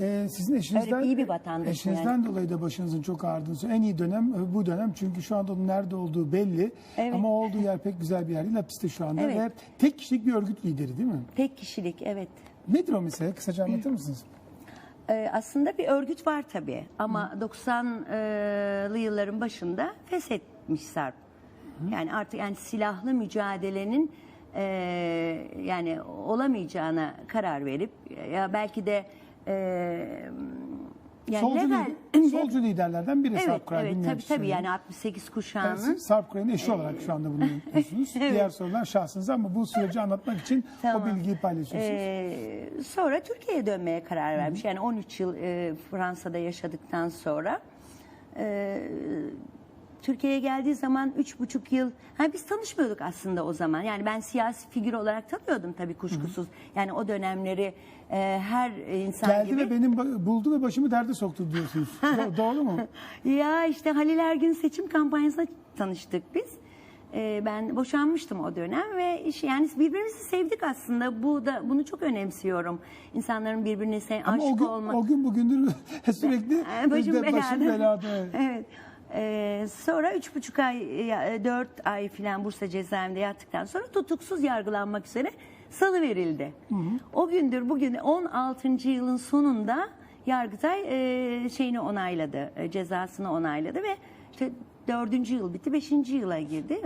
Ee, sizin eşinizden, iyi bir eşinizden dolayı da başınızın çok ağrıdığını. En iyi dönem e, bu dönem çünkü şu anda onun nerede olduğu belli. Evet. Ama olduğu yer pek güzel bir yer değil. Hapiste şu anda Evet. ve tek kişilik bir örgüt lideri değil mi? Tek kişilik evet. Nedir o mesele? Kısaca anlatır mısınız? Ee, aslında bir örgüt var tabii ama 90'lı yılların başında feshetmiş Sarp. Yani artık yani silahlı mücadelenin e, yani olamayacağına karar verip ya belki de e, yani solcu, legal, lider- solcu liderlerden biri evet, Sarp Kray. evet tabii tabii yani 68 kuşağının Siz Sarp Kray'ın eşi olarak şu anda bunu yapıyorsunuz. Diğer sorular şahsınıza ama bu süreci anlatmak için Tamam. o bilgiyi paylaşıyorsunuz. Ee, sonra Türkiye'ye dönmeye karar vermiş. Yani 13 yıl e, Fransa'da yaşadıktan sonra e, Türkiye'ye geldiği zaman üç buçuk yıl ha biz tanışmıyorduk aslında o zaman. Yani ben siyasi figür olarak tanıyordum tabii kuşkusuz. Yani o dönemleri e, her insan Geldi gibi. ve benim ba- buldu ve başımı derde soktu diyorsunuz. Do- Doğru mu? Ya işte Halil Ergün seçim kampanyasında tanıştık biz. Ee, ben boşanmıştım o dönem ve iş yani birbirimizi sevdik aslında. Bu da bunu çok önemsiyorum. İnsanların birbirine se- Ama o aşık gün, olmak. o gün bugündür sürekli Ee, başım de- belada. başım belada. evet. Sonra üç buçuk ay, ya, dört ay filan Bursa cezaevinde yattıktan sonra tutuksuz yargılanmak üzere salı verildi. O gündür bugün 16. yılın sonunda Yargıtay e, şeyini onayladı, e, cezasını onayladı ve işte dördüncü yıl bitti, beşinci yıla girdi.